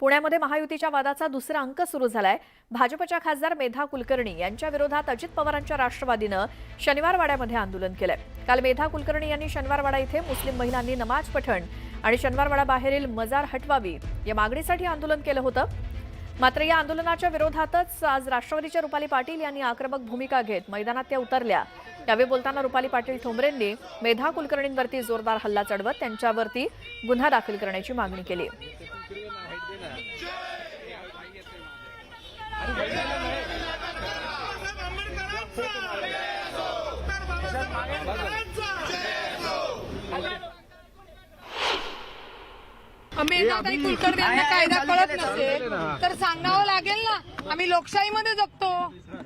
पुण्यामध्ये महायुतीच्या वादाचा दुसरा अंक सुरू झालाय. भाजपच्या खासदार मेधा कुलकर्णी यांच्या विरोधात अजित पवारांच्या राष्ट्रवादीनं शनिवारवाड्यामध्ये आंदोलन केलंय. काल मेधा कुलकर्णी यांनी शनिवारवाडा इथे मुस्लिम महिलांनी नमाज पठण आणि शनिवारवाडा बाहेरील मजार हटवावी या मागणीसाठी आंदोलन केलं होतं. मात्र या आंदोलनाच्या विरोधातच आज राष्ट्रवादीच्या रुपाली पाटील यांनी आक्रमक भूमिका घेत मैदानात त्या उतरल्या. यावेळी बोलताना रुपाली पाटील ठोंबरेंनी मेधा कुलकर्णींवरती जोरदार हल्ला चढवत त्यांच्यावरती गुन्हा दाखल करण्याची मागणी केली. मेधाताई कुलकर्णी यांना कायदा कळत नसेल तर सांगावं लागेल ना आम्ही लोकशाहीमध्ये जगतो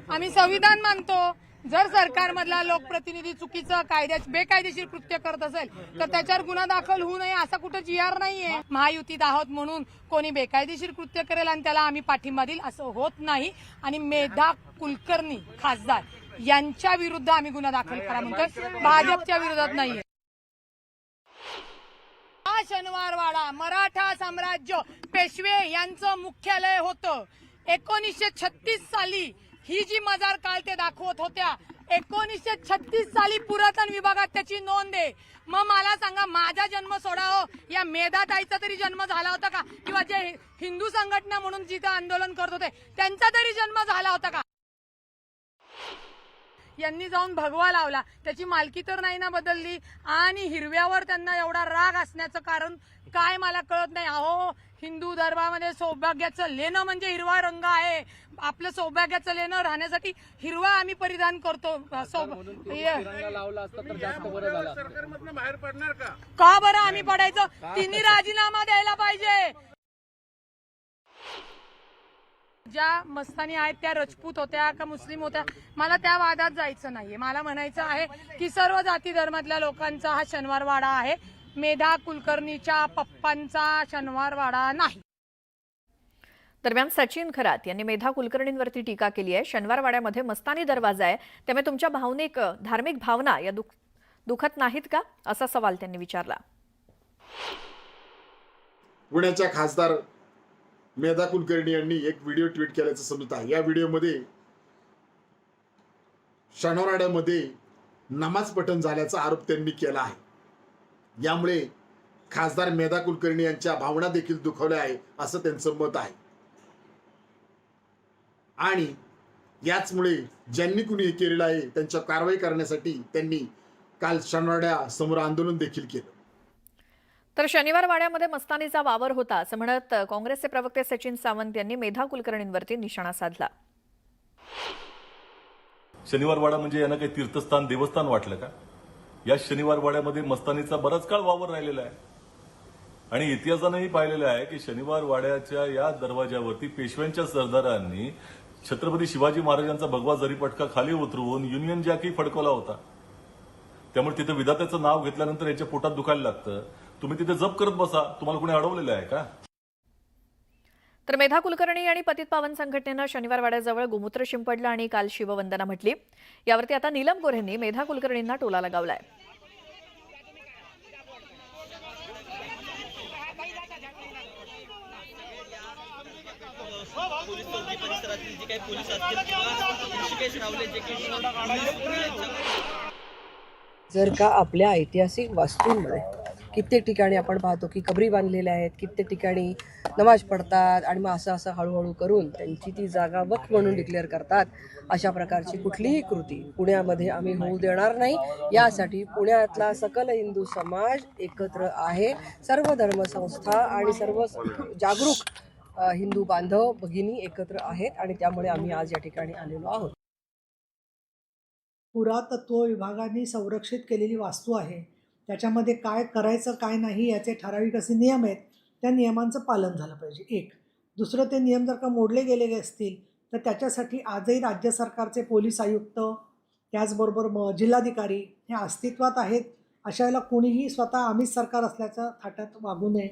आम्ही संविधान मानतो जर सरकारमधला लोकप्रतिनिधी चुकीचं कायद्या बेकायदेशीर कृत्य करत असेल तर त्याच्यावर गुन्हा दाखल होऊ नये असा कुठं जी आर नाहीये. महायुतीत आहोत म्हणून कोणी बेकायदेशीर कृत्य करेल आणि त्याला आम्ही पाठिंबा देईल असं होत नाही. आणि मेधा कुलकर्णी खासदार यांच्या विरुद्ध आम्ही गुन्हा दाखल करा म्हणतोय. भाजपच्या विरोधात नाहीये. हा शनिवारवाडा मराठा साम्राज्य पेशवे यांचं मुख्यालय होतं. एकोणीसशे छत्तीस साली ही जी मजार काल ते दाखवत होत्या एकोणीसशे छत्तीस साली पुरातन विभागात त्याची नोंद आहे. मग मला सांगा माझा जन्म सोडा हो. या मेधाताईचा तरी जन्म झाला होता का? किंवा जे हिंदू संघटना म्हणून जिथं आंदोलन करत होते त्यांचा तरी जन्म झाला होता का? यांनी जाऊन भगवा लावला. त्याची मालकी तर नाही ना बदलली. आणि हिरव्यावर त्यांना एवढा राग असण्याचं कारण काय मला कळत नाही. अहो हिंदू धर्मामध्ये सौभाग्याचं लेणं म्हणजे हिरवा रंग आहे. आपलं सौभाग्याचं लेणं राहण्यासाठी हिरवा आम्ही परिधान करतो. सौ- तिरंगा लावला असता तर जास्त बरं झालं. सरकारमधनं बाहेर पडणार का? का बरं आम्ही पडायचं? तिन्ही राजीनामा द्यायला पाहिजे. ज्या मस्तानी आहेत त्या रजपूत होत्या का मुस्लिम होत्या मला त्या वादात जायचं नाहीये. मला म्हणायचं आहे की सर्व जाती धर्मातल्या लोकांचा हा शनिवार वाडा आहे. मेधा कुलकर्णीच्या पप्पांचा शनिवार वाडा नाही. दरम्यान सचिन खरात यांनी मेधा कुलकर्णींवरती टीका केली आहे. शनिवार वाड्यामध्ये मस्तानी दरवाजा आहे. त्यामुळे तुमच्या भावनिक धार्मिक भावना या दुख दुखत नाहीत का? असा सवाल त्यांनी विचारला. पुण्याच्या खासदार मेधा कुलकर्णी यांनी एक व्हिडिओ ट्विट केल्याचं समजत आहे. या व्हिडिओमध्ये शनिवारवाड्यामध्ये नमाज पठण झाल्याचा आरोप त्यांनी केला आहे. यामुळे खासदार मेधा कुलकर्णी यांच्या भावना देखील दुखावल्या आहे असं त्यांचं मत आहे. आणि याचमुळे ज्यांनी कुणी हे केलेलं आहे त्यांच्या कारवाई करण्यासाठी त्यांनी काल शनिवारवाड्या समोर आंदोलन देखील केलं. तर शनिवार वाड्यामध्ये मस्तानीचा वावर होता असं म्हणत काँग्रेसचे प्रवक्ते सचिन सावंत यांनी मेधा कुलकर्णींवरती निशाणा साधला. शनिवार वाडा म्हणजे यांना काही तीर्थस्थान देवस्थान वाटलं का? या शनिवार वाड्यामध्ये मस्तानीचा बराच काळ वावर राहिलेला आहे. आणि इतिहासानंही पाहिलेलं आहे की शनिवार वाड्याच्या या दरवाजावरती पेशव्यांच्या सरदारांनी छत्रपती शिवाजी महाराजांचा भगवा जरीपटका खाली उतरवून युनियन जॅकही फडकवला होता. त्यामुळे तिथे विधात्याचं नाव घेतल्यानंतर याच्या पोटात दुखायला लागतं. तुम्ही तिथे जप करत बसा. तुम्हाला कोणी अडवलेलं आहे का? तर मेधा कुलकर्णी आणि पतित पावन संघटनेनं शनिवार वाड्याजवळ गोमूत्र शिंपडलं आणि काल शिववंदना म्हटली. यावरती आता नीलम गोऱ्हेंनी मेधा कुलकर्णींना टोला लगावलाय. पोलीस परिसरातील जे काही पोलीस असतील किंवा ऋषिकेश रावले जे काही जर का आपल्या ऐतिहासिक वास्तूंमध्ये कित्येक ठिकाणी आपण पाहतो की कबरी बांधलेल्या आहेत कित्येक ठिकाणी नमाज पडतात आणि मग असं असं हळूहळू करून त्यांची ती जागा वक्फ म्हणून डिक्लेअर करतात अशा प्रकारची कुठलीही कृती पुण्यामध्ये आम्ही होऊ देणार नाही. यासाठी पुण्यातला सकल हिंदू समाज एकत्र आहे. सर्व धर्मसंस्था आणि सर्व जागरूक हिंदू बांधव भगिनी एकत्र आहेत आणि त्यामुळे आम्ही आज या ठिकाणी आलेलो आहोत. पुरातत्व विभागाने संरक्षित केलेली वास्तू आहे. त्याच्यामध्ये काय करायचं काय नाही याचे ठराविक असे नियम आहेत. त्या नियमांचं पालन झालं पाहिजे. एक. दुसरं ते नियम जर का मोडले गेलेले असतील तर त्याच्यासाठी आजही राज्य सरकारचे पोलीस आयुक्त त्याचबरोबर म जिल्हाधिकारी हे अस्तित्वात आहेत. अशा वेळेला कोणीही स्वतः आम्हीच सरकार असल्याचं थाटात वागू नये.